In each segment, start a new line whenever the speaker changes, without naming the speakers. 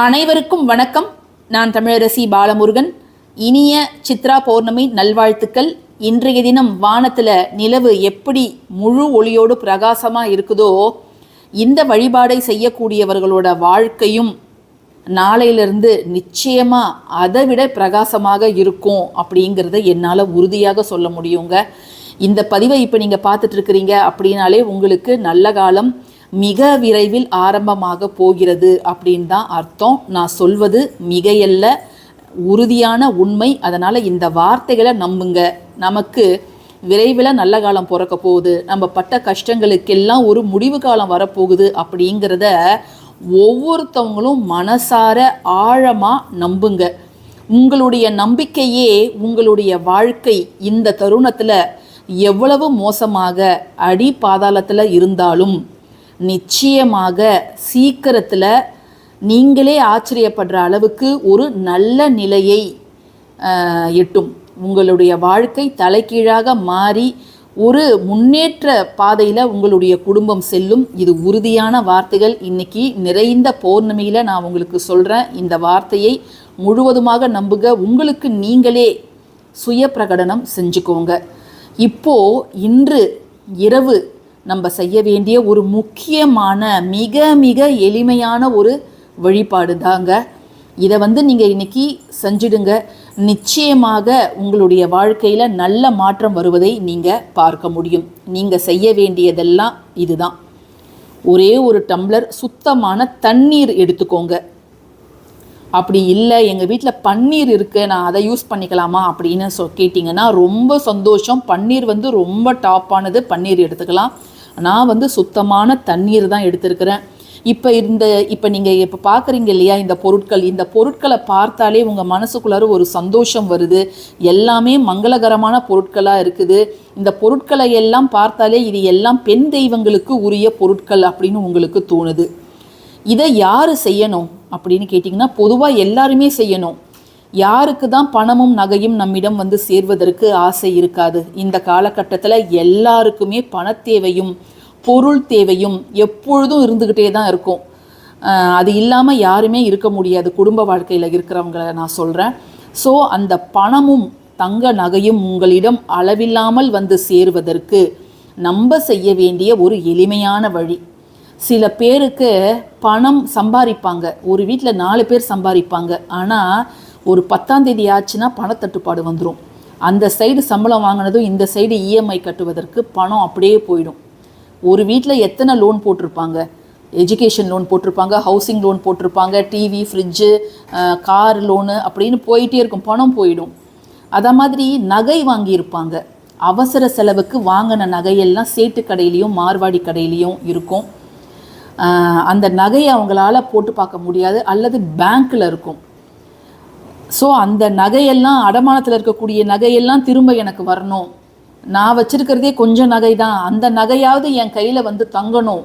அனைவருக்கும் வணக்கம். நான் தமிழரசி பாலமுருகன். இனிய சித்ரா பௌர்ணமி நல்வாழ்த்துக்கள். இன்றைய தினம் வானத்தில் நிலவு எப்படி முழு ஒளியோடு பிரகாசமாக இருக்குதோ இந்த வழிபாடை செய்யக்கூடியவர்களோட வாழ்க்கையும் நாளையிலிருந்து நிச்சயமாக அதை விட பிரகாசமாக இருக்கும் அப்படிங்கிறத என்னால் உறுதியாக சொல்ல முடியுங்க. இந்த பதிவை இப்போ நீங்கள் பார்த்துட்ருக்கிறீங்க அப்படின்னாலே உங்களுக்கு நல்ல காலம். மிக விரைவில் ஆரம்பமாக போகிறது அப்படின்னு தான் அர்த்தம். நான் சொல்வது மிகையல்ல உறுதியான உண்மை. அதனால் இந்த வார்த்தைகளை நம்புங்க. நமக்கு விரைவில் நல்ல காலம் பிறக்க போகுது. நம்ம பட்ட கஷ்டங்களுக்கெல்லாம் ஒரு முடிவு காலம் வரப்போகுது அப்படிங்கிறத ஒவ்வொருத்தவங்களும் மனசார ஆழமாக நம்புங்க. உங்களுடைய நம்பிக்கையே உங்களுடைய வாழ்க்கை. இந்த தருணத்தில் எவ்வளவு மோசமாக அடி பாதாளத்தில் இருந்தாலும் நிச்சயமாக சீக்கிரத்தில் நீங்களே ஆச்சரியப்படுற அளவுக்கு ஒரு நல்ல நிலையை எட்டும். உங்களுடைய வாழ்க்கை தலைகீழாக மாறி ஒரு முன்னேற்ற பாதையில் உங்களுடைய குடும்பம் செல்லும். இது உறுதியான வார்த்தைகள். இன்னைக்கு நிறைந்த பௌர்ணமியில் நான் உங்களுக்கு சொல்கிறேன் இந்த வார்த்தையை முழுவதுமாக நம்புக. உங்களுக்கு நீங்களே சுய பிரகடனம் செஞ்சுக்கோங்க. இப்போது இன்று இரவு நம்ம செய்ய வேண்டிய ஒரு முக்கியமான மிக மிக எளிமையான ஒரு வழிபாடு தாங்க. இதை வந்து நீங்கள் இன்னைக்கு செஞ்சிடுங்க. நிச்சயமாக உங்களுடைய வாழ்க்கையில் நல்ல மாற்றம் வருவதை நீங்கள் பார்க்க முடியும். நீங்கள் செய்ய வேண்டியதெல்லாம் இதுதான். ஒரே ஒரு டம்ளர் சுத்தமான தண்ணீர் எடுத்துக்கோங்க. அப்படி இல்லை எங்கள் வீட்டில் பன்னீர் இருக்குது நான் அதை யூஸ் பண்ணிக்கலாமா அப்படின்னு சொ கேட்டிங்கன்னா ரொம்ப சந்தோஷம். பன்னீர் வந்து ரொம்ப டாப்பானது பன்னீர் எடுத்துக்கலாம். நான் வந்து சுத்தமான தண்ணீர் தான் எடுத்திருக்கிறேன். இப்போ இந்த இப்போ நீங்கள் இப்போ பார்க்குறீங்க இல்லையா இந்த பொருட்கள் இந்த பொருட்களை பார்த்தாலே உங்கள் மனசுக்குள்ளார ஒரு சந்தோஷம் வருது. எல்லாமே மங்களகரமான பொருட்களாக இருக்குது. இந்த பொருட்களை எல்லாம் பார்த்தாலே இது எல்லாம் பெண் தெய்வங்களுக்கு உரிய பொருட்கள் அப்படின்னு உங்களுக்கு தோணுது. இதை யார் செய்யணும் அப்படின்னு கேட்டிங்கன்னா பொதுவாக எல்லாருமே செய்யணும். யாருக்கு தான் பணமும் நகையும் நம்மிடம் வந்து சேர்வதற்கு ஆசை இருக்காது. இந்த காலகட்டத்தில் எல்லாருக்குமே பணத்தேவையும் பொருள் தேவையும் எப்பொழுதும் இருந்துக்கிட்டே தான் இருக்கும். அது இல்லாமல் யாருமே இருக்க முடியாது. குடும்ப வாழ்க்கையில் இருக்கிறவங்கள நான் சொல்கிறேன் ஸோ அந்த பணமும் தங்க நகையும் உங்களிடம் அளவில்லாமல் வந்து சேருவதற்கு நம்ப செய்ய வேண்டிய ஒரு எளிமையான வழி. சில பேருக்கு பணம் சம்பாதிப்பாங்க. ஒரு வீட்டில் நாலு பேர் சம்பாதிப்பாங்க. ஆனால் ஒரு பத்தாந்தேதி ஆச்சுன்னா பணத்தட்டுப்பாடு வந்துடும் அந்த சைடு சம்பளம் வாங்கினதும் இந்த சைடு இஎம்ஐ கட்டுவதற்கு பணம் அப்படியே போயிடும். ஒரு வீட்டில் எத்தனை லோன் போட்டிருப்பாங்க? எஜுகேஷன் லோன் போட்டிருப்பாங்க ஹவுசிங் லோன் போட்டிருப்பாங்க டிவி ஃப்ரிட்ஜு கார் லோனு அப்படின்னு போயிட்டே இருக்கும். பணம் போயிடும். அதை மாதிரி நகை வாங்கியிருப்பாங்க. அவசர செலவுக்கு வாங்கின நகையெல்லாம் சேட்டு கடையிலையும் மார்வாடி கடையிலையும் இருக்கும். அந்த நகையை அவங்களால போட்டு பார்க்க முடியாது. அல்லது பேங்க்கில் இருக்கும். ஸோ அந்த நகையெல்லாம் அடமானத்தில் இருக்கக்கூடிய நகையெல்லாம் திரும்ப எனக்கு வரணும். நான் வச்சிருக்கிறதே கொஞ்சம் நகை தான் அந்த நகையாவது என் கையில் வந்து தங்கணும்.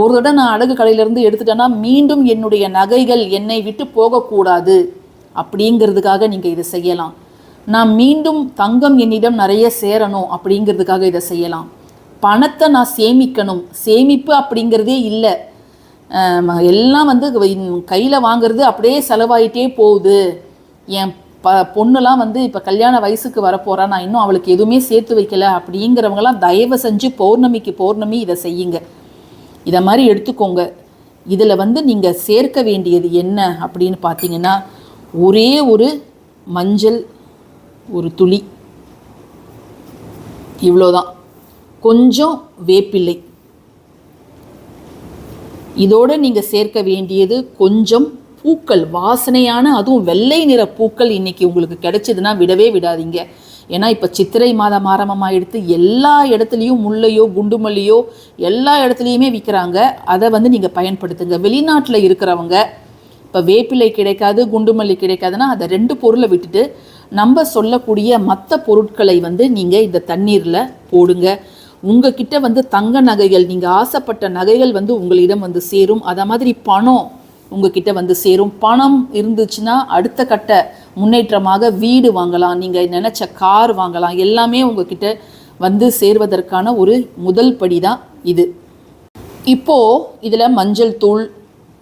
ஒரு தடவை நான் அடகு கடையிலேருந்து எடுத்துட்டேன்னா மீண்டும் என்னுடைய நகைகள் என்னை விட்டு போகக்கூடாது. அப்படிங்கிறதுக்காக நீங்கள் இதை செய்யலாம். நான் மீண்டும் தங்கம் என்னிடம் நிறைய சேரணும் அப்படிங்கிறதுக்காக இதை செய்யலாம். பணத்தை நான் சேமிக்கணும். சேமிப்பு அப்படிங்கிறதே இல்லை. எல்லாம் வந்து கையில் வாங்குறது அப்படியே செலவாயிட்டே போகுது. என் ப பொண்ணுலாம் வந்து இப்போ கல்யாண வயசுக்கு வரப்போறா நான் இன்னும் அவளுக்கு எதுவுமே சேர்த்து வைக்கல அப்படிங்கிறவங்களாம் தயவு செஞ்சு பௌர்ணமிக்கு பௌர்ணமி இதை செய்யுங்க. இதை மாதிரி எடுத்துக்கோங்க. இதில் வந்து நீங்கள் சேர்க்க வேண்டியது என்ன அப்படின்னு பார்த்தீங்கன்னா ஒரே ஒரு மஞ்சள் ஒரு துளி. இவ்வளோதான். கொஞ்சம் வேப்பில்லை இதோடு நீங்கள் சேர்க்க வேண்டியது கொஞ்சம் பூக்கள் வாசனையான அதுவும் வெள்ளை நிற பூக்கள் இன்றைக்கி உங்களுக்கு கிடைச்சதுன்னா விடவே விடாதீங்க. ஏன்னா இப்போ சித்திரை மாதம் ஆரம்பமாகிடுத்து எல்லா இடத்துலையும் முல்லையோ குண்டுமல்லியோ எல்லா இடத்துலையுமே விற்கிறாங்க அதை வந்து நீங்கள் பயன்படுத்துங்க. வெளிநாட்டில் இருக்கிறவங்க இப்போ வேப்பிலை கிடைக்காது குண்டுமல்லி கிடைக்காதுன்னா அதை ரெண்டு பொருளை விட்டுட்டு நம்ம சொல்லக்கூடிய மற்ற பொருட்களை வந்து நீங்கள் இந்த தண்ணீரில் போடுங்க. உங்ககிட்ட வந்து தங்க நகைகள் நீங்கள் ஆசைப்பட்ட நகைகள் வந்து உங்களிடம் வந்து சேரும். அதை மாதிரி பணம் உங்ககிட்ட வந்து சேரும். பணம் இருந்துச்சுன்னா அடுத்த கட்ட முன்னேற்றமாக வீடு வாங்கலாம். நீங்கள் நினச்ச கார் வாங்கலாம். எல்லாமே உங்ககிட்ட வந்து சேர்வதற்கான ஒரு முதல் படி தான் இது. இப்போ இதில் மஞ்சள் தூள்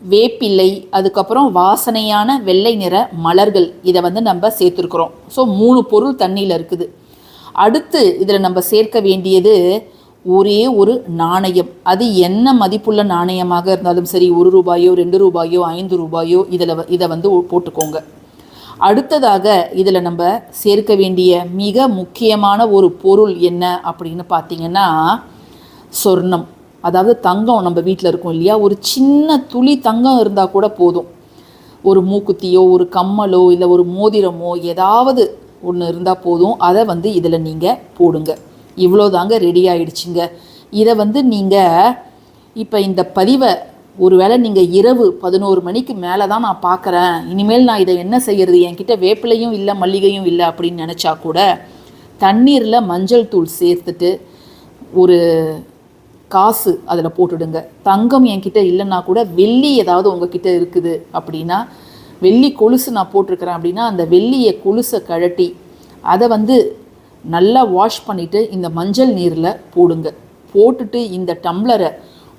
வேப்பிலை அதுக்கப்புறம் வாசனையான வெள்ளை நிற மலர்கள் இதை வந்து நம்ம சேர்த்துருக்குறோம். ஸோ மூணு பொருள் தண்ணியில் இருக்குது. அடுத்து இதில் நம்ம சேர்க்க வேண்டியது ஒரே ஒரு நாணயம். அது என்ன மதிப்புள்ள நாணயமாக இருந்தாலும் சரி ஒரு ரூபாயோ ரெண்டு ரூபாயோ ஐந்து ரூபாயோ இதில் இதை வந்து போட்டுக்கோங்க. அடுத்ததாக இதில் நம்ம சேர்க்க வேண்டிய மிக முக்கியமான ஒரு பொருள் என்ன அப்படின்னு பார்த்தீங்கன்னா சொர்ணம். அதாவது தங்கம் நம்ம வீட்டில் இருக்கும் இல்லையா? ஒரு சின்ன துளி தங்கம் இருந்தால் கூட போதும். ஒரு மூக்குத்தியோ ஒரு கம்மலோ இல்லை ஒரு மோதிரமோ ஏதாவது ஒன்று இருந்தால் போதும். அதை வந்து இதில் நீங்கள் போடுங்க. இவ்வளோ தாங்க ரெடி ஆயிடுச்சுங்க. இதை வந்து நீங்கள் இப்போ இந்த பதிவை ஒருவேளை நீங்கள் இரவு பதினோரு மணிக்கு மேலே தான் நான் பார்க்குறேன் இனிமேல் நான் இதை என்ன செய்கிறது என்கிட்ட வேப்பிலையும் இல்லை மல்லிகையும் இல்லை அப்படின்னு நினச்சா கூட தண்ணீரில் மஞ்சள் தூள் சேர்த்துட்டு ஒரு காசு அதில் போட்டுடுங்க. தங்கம் என்கிட்ட இல்லைன்னா கூட வெள்ளி ஏதாவது உங்ககிட்ட இருக்குது அப்படின்னா வெள்ளி கொலுசு நான் போட்டிருக்கிறேன் அப்படின்னா அந்த வெள்ளியை கொலுசை கழட்டி அதை வந்து நல்லா வாஷ் பண்ணிவிட்டு இந்த மஞ்சள் நீரில் போடுங்க. போட்டுட்டு இந்த டம்ளரை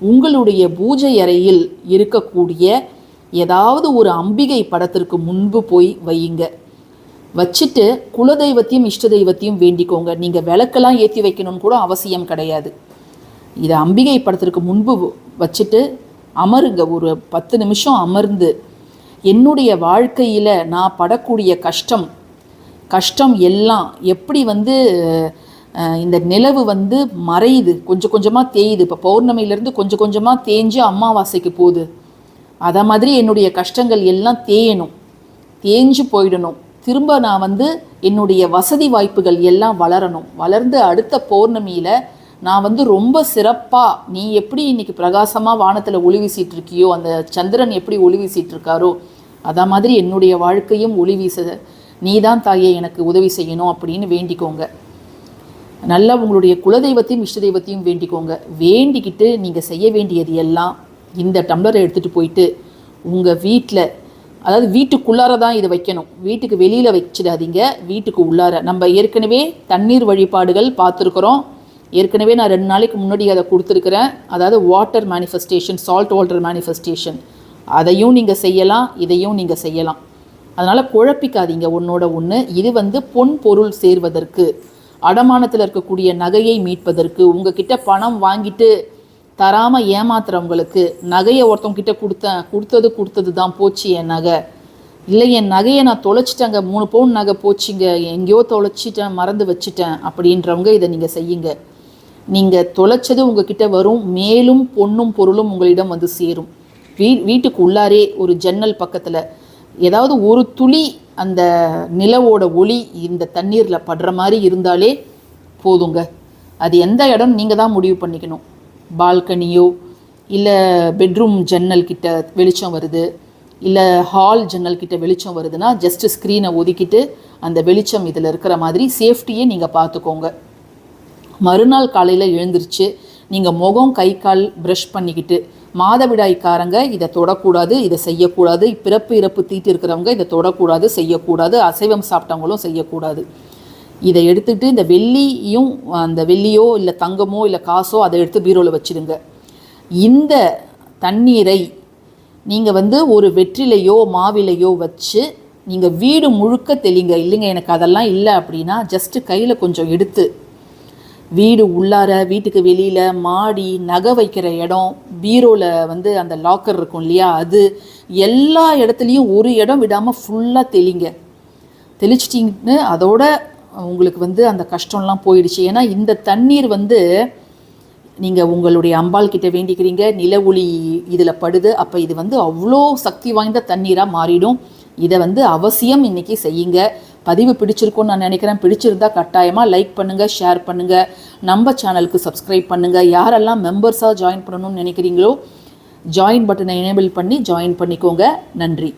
உங்களுடைய பூஜை அறையில் இருக்கக்கூடிய ஏதாவது ஒரு அம்பிகை படத்திற்கு முன்பு போய் வையுங்க. வச்சுட்டு குலதெய்வத்தையும் இஷ்ட தெய்வத்தையும் வேண்டிக்கோங்க. நீங்கள் விளக்கெல்லாம் ஏற்றி வைக்கணும்னு கூட அவசியம் கிடையாது. இதை அம்பிகை படத்திற்கு முன்பு வச்சுட்டு அமருங்க. ஒரு பத்து நிமிஷம் அமர்ந்து என்னுடைய வாழ்க்கையில் நான் படக்கூடிய கஷ்டம் கஷ்டம் எல்லாம் எப்படி வந்து இந்த நிலவு வந்து மறையுது கொஞ்சம் கொஞ்சமாக தேயுது. இப்போ பௌர்ணமியிலேருந்து கொஞ்சம் கொஞ்சமாக தேஞ்சு அமாவாசைக்கு போகுது. அதை மாதிரி என்னுடைய கஷ்டங்கள் எல்லாம் தேயணும். தேஞ்சு போயிடணும். திரும்ப நான் வந்து என்னுடைய வசதி வாய்ப்புகள் எல்லாம் வளரணும். வளர்ந்து அடுத்த பௌர்ணமியில் நான் வந்து ரொம்ப சிறப்பாக நீ எப்படி இன்றைக்கி பிரகாசமாக வானத்தில் ஒளி வீசிட்டு இருக்கியோ அந்த சந்திரன் எப்படி ஒளி வீசிட்டு இருக்காரோ மாதிரி என்னுடைய வாழ்க்கையும் ஒளி வீச நீதான் தாயே எனக்கு உதவி செய்யணும் அப்படின்னு வேண்டிக்கோங்க. நல்லா உங்களுடைய குலதெய்வத்தையும் இஷ்ட தெய்வத்தையும் வேண்டிக்கோங்க. வேண்டிக்கிட்டு நீங்கள் செய்ய வேண்டியது எல்லாம் இந்த டம்ளரை எடுத்துகிட்டு போயிட்டு உங்கள் வீட்டில் அதாவது வீட்டுக்குள்ளார தான் இதை வைக்கணும். வீட்டுக்கு வெளியில் வச்சிடாதீங்க வீட்டுக்கு உள்ளார. நம்ம ஏற்கனவே தண்ணீர் வழிபாடுகள் பார்த்துருக்குறோம். ஏற்கனவே நான் ரெண்டு நாளைக்கு முன்னாடி அதை கொடுத்துருக்குறேன். அதாவது water manifestation salt water manifestation அதையும் நீங்கள் செய்யலாம் இதையும் நீங்கள் செய்யலாம். அதனால் குழப்பிக்காதீங்க ஒன்றோட ஒன்று இது வந்து பொன் பொருள் சேர்வதற்கு அடமானத்தில் இருக்கக்கூடிய நகையை மீட்பதற்கு உங்ககிட்ட பணம் வாங்கிட்டு தராமல் ஏமாத்துறவங்களுக்கு நகையை ஒருத்தவங்கிட்ட கொடுத்தேன் கொடுத்தது கொடுத்தது தான் போச்சு என் நகை. இல்லை என் நகையை நான் தொலைச்சிட்டேங்க. மூணு பவுன் நகை போச்சுங்க. எங்கேயோ தொலைச்சிட்டேன் மறந்து வச்சிட்டேன் அப்படின்றவங்க இதை நீங்கள் செய்யுங்க. நீங்கள் தொலைச்சது உங்ககிட்ட வரும். மேலும் பொன்னும் பொருளும் உங்களிடம் வந்து சேரும். வீ வீட்டுக்கு உள்ளாரே ஒரு ஜன்னல் பக்கத்தில். ஏதாவது ஒரு துளி அந்த நிலவோட ஒளி இந்த தண்ணீரில் படுற மாதிரி இருந்தாலே போதுங்க. அது எந்த இடம் நீங்கள் தான் முடிவு பண்ணிக்கணும். பால்கனியோ இல்லை பெட்ரூம் ஜன்னல் கிட்ட வெளிச்சம் வருது இல்லை ஹால் ஜன்னல் கிட்ட வெளிச்சம் வருதுன்னா ஜஸ்ட் ஸ்க்ரீனை ஒதுக்கிட்டு அந்த வெளிச்சம் இதில் இருக்கிற மாதிரி சேஃப்டியை நீங்கள் பார்த்துக்கோங்க மறுநாள் காலையில் எழுந்திருச்சு நீங்கள் முகம் கை கால் ப்ரஷ் பண்ணிக்கிட்டு மாதவிடாய்க்காரங்க இதை தொடக்கூடாது இதை செய்யக்கூடாது பிறப்பு இறப்பு தீட்டு இருக்கிறவங்க இதை தொடக்கூடாது செய்யக்கூடாது அசைவம் சாப்பிட்டவங்களும் செய்யக்கூடாது. இதை எடுத்துட்டு இந்த வெள்ளியும் அந்த வெள்ளியோ இல்லை தங்கமோ இல்லை காசோ அதை எடுத்து பீரோவில் வச்சிடுங்க. இந்த தண்ணீரை நீங்கள் வந்து ஒரு வெற்றிலையோ மாவிலையோ வச்சு நீங்கள் வீடு முழுக்க தெளிங்க. இல்லைங்க எனக்கு அதெல்லாம் இல்லை அப்படின்னா ஜஸ்ட்டு கையில் கொஞ்சம் எடுத்து வீடு உள்ளார வீட்டுக்கு வெளியில் மாடி நகை வைக்கிற இடம் பீரோவில் வந்து அந்த லாக்கர் இருக்கும் இல்லையா? அது எல்லா இடத்துலையும் ஒரு இடம் விடாமல் ஃபுல்லாக தெளிங்க. தெளிச்சிட்டிங்கன்னு அதோட உங்களுக்கு வந்து அந்த கஷ்டம்லாம் போயிடுச்சு. ஏன்னா இந்த தண்ணீர் வந்து நீங்கள் உங்களுடைய அம்பாள் கிட்ட வேண்டிக்கிறீங்க. நில ஒளி இதில் படுது. அப்போ இது வந்து அவ்வளோ சக்தி வாய்ந்த தண்ணீராக மாறிடும். இதை வந்து அவசியம் இன்றைக்கி செய்யுங்க. பதிவு பிடிச்சிருக்கும்னு நான் நினைக்கிறேன். பிடிச்சிருந்தா கட்டாயமாக லைக் பண்ணுங்கள் ஷேர் பண்ணுங்கள் நம்ம சேனலுக்கு சப்ஸ்கிரைப் பண்ணுங்கள் யாரெல்லாம் மெம்பர்ஸாக ஜாயின் பண்ணணும்னு நினைக்கிறீங்களோ ஜாயின் பட்டனை எனேபிள் பண்ணி ஜாயின் பண்ணிக்கோங்க. நன்றி.